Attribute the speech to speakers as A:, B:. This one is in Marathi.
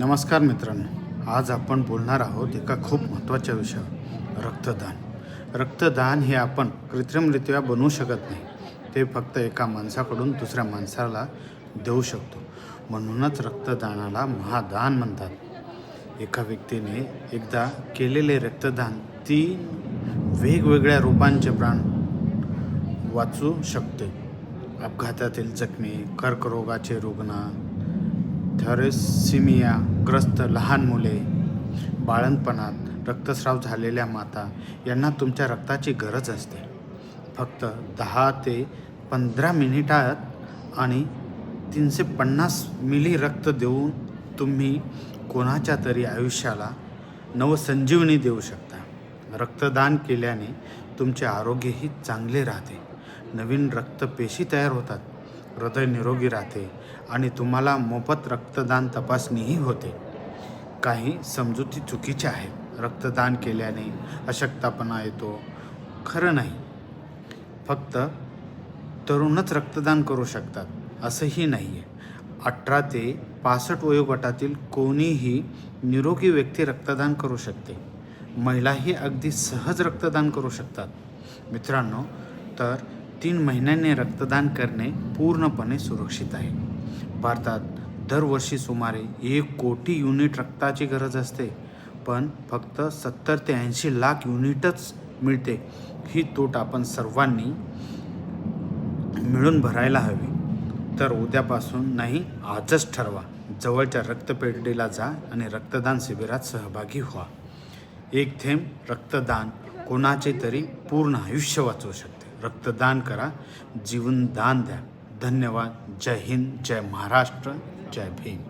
A: नमस्कार मित्रांनो. आज आपण बोलणार आहोत एका खूप महत्त्वाच्या विषयावर रक्तदान. रक्तदान हे आपण कृत्रिमरित्या बनवू शकत नाही. ते फक्त एका माणसाकडून दुसऱ्या माणसाला देऊ शकतो. म्हणूनच रक्तदानाला महादान म्हणतात. एका व्यक्तीने एकदा केलेले रक्तदान तीन वेगवेगळ्या रूपांचे प्राण वाचू शकते. अपघातातील जखमी कर्करोगाचे रुग्ण थॅरेसिमिया ग्रस्त लहान मुले बाळणपणात रक्तस्राव झालेल्या माता यांना तुमच्या रक्ताची गरज असते. फक्त दहा ते पंधरा मिनिटात आणि तीनशे पन्नास मिली रक्त देऊन तुम्ही कोणाच्या तरी आयुष्याला नवसंजीवनी देऊ शकता. रक्तदान केल्याने तुमचे आरोग्यही चांगले राहते. नवीन रक्तपेशी तयार होतात. हृदय निरोगी राहते आणि तुम्हाला मोफत रक्तदान तपासणीही होते. काही समजुती चुकीच्या आहेत. रक्तदान केल्याने अशक्तपणा येतो. खरं नाही. फक्त तरुणच रक्तदान करू शकतात असंही नाही आहे अठरा ते पासष्ट वयोगटातील कोणीही निरोगी व्यक्ती रक्तदान करू शकते. महिलाही अगदी सहज रक्तदान करू शकतात. मित्रांनो तर तीन महिन्यांनी रक्तदान करणे पूर्णपणे सुरक्षित आहे. भारतात दरवर्षी सुमारे एक कोटी युनिट रक्ताची गरज असते पण फक्त सत्तर ते ऐंशी लाख युनिटच मिळते. ही तूट आपण सर्वांनी मिळून भरायला हवी. तर उद्यापासून नाही आजच ठरवा. जवळच्या रक्तपेढीला जा आणि रक्तदान शिबिरात सहभागी व्हा. एक थेंब रक्तदान कोणाचे तरी पूर्ण आयुष्य वाचवू शकते. रक्तदान करा. जीवनदान द्या. धन्यवाद. जय हिंद. जय महाराष्ट्र. जय भीम.